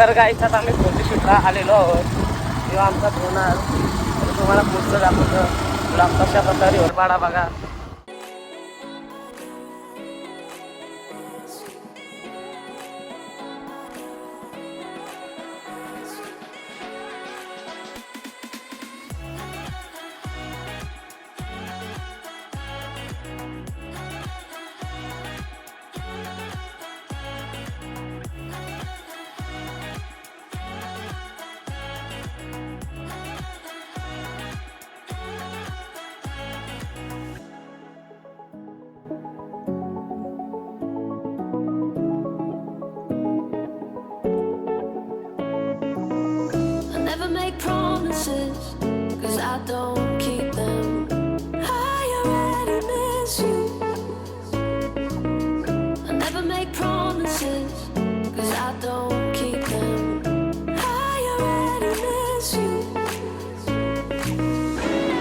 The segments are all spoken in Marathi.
तर गाईच आता आम्ही फोटोशूटला आलेलो आहोत. किंवा आमचा फोन तुम्हाला पुढचं दाखवतं. तुला कशा प्रकारे होरपाडा बघा.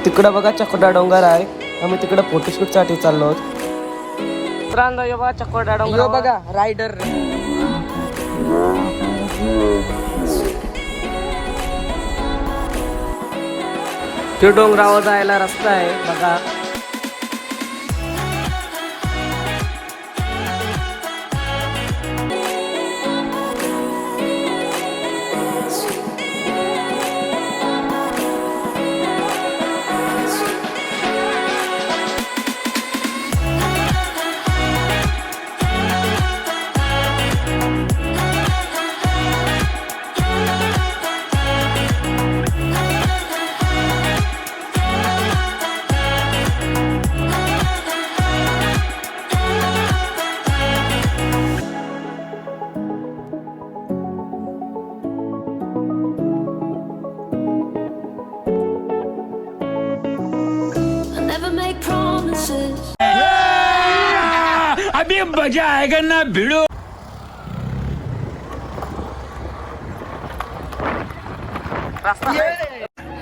तिकडं बघा चकोडा डोंगर आहे. आम्ही तिकडं फोटोशूटसाठी चाललो आहोत. मित्रांनो बघा चकोडा डोंगर. बघा रायडर ते डोंगरावर जायला रस्ता आहे बघा. अभी मज़ा आएगा ना भिड़ो।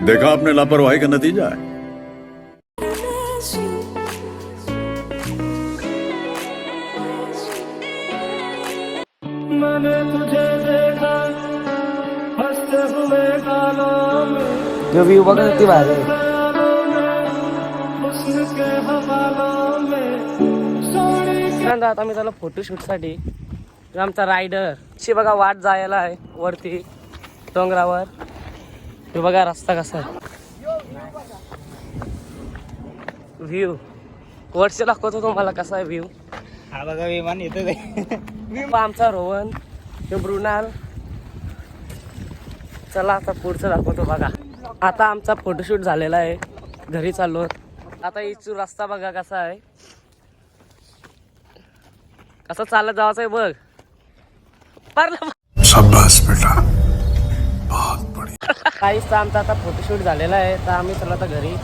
देखा आपने लापरवाही का नतीजा है। जो भी युवक का बात है। मित्रांनो, आता आम्ही त्याला फोटोशूटसाठी आमचा रायडर शी बघा वाट जायला आहे वरती डोंगरावर. हे बघा रस्ता कसा आहे. व्ह्यू वरचे दाखवतो तुम्हाला कसा आहे व्ह्यू हा बघा विमान येतो आमचा रोहन हे मृणाल. चला आता पुढचं दाखवतो बघा. आता आमचा फोटोशूट झालेला आहे. घरी चाललो. आता इचू रस्ता बघा कसा आहे. कसं चालत जायचं आहे बघ. पारलं बेटा. काहीच आमचा आता फोटोशूट झालेला आहे तर आम्ही चला आता घरी.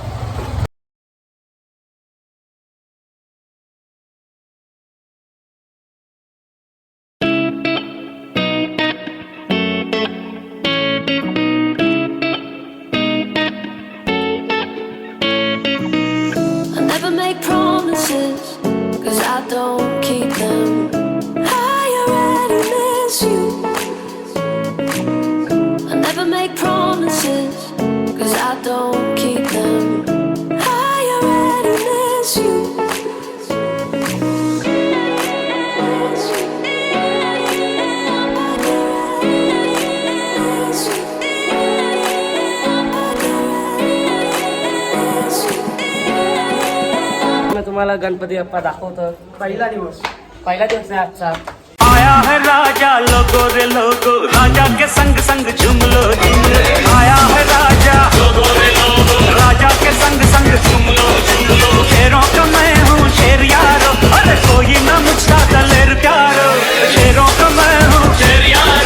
promises, cause I don't keep them. I already miss you. Miss you. मी तुम्हाला गणपती बाप्पा दाखवतो पहिला दिवस पहिला दिवस आहे आजचा आया है राजा लोगो रे लोगो राजा के संग संग झूम लो जी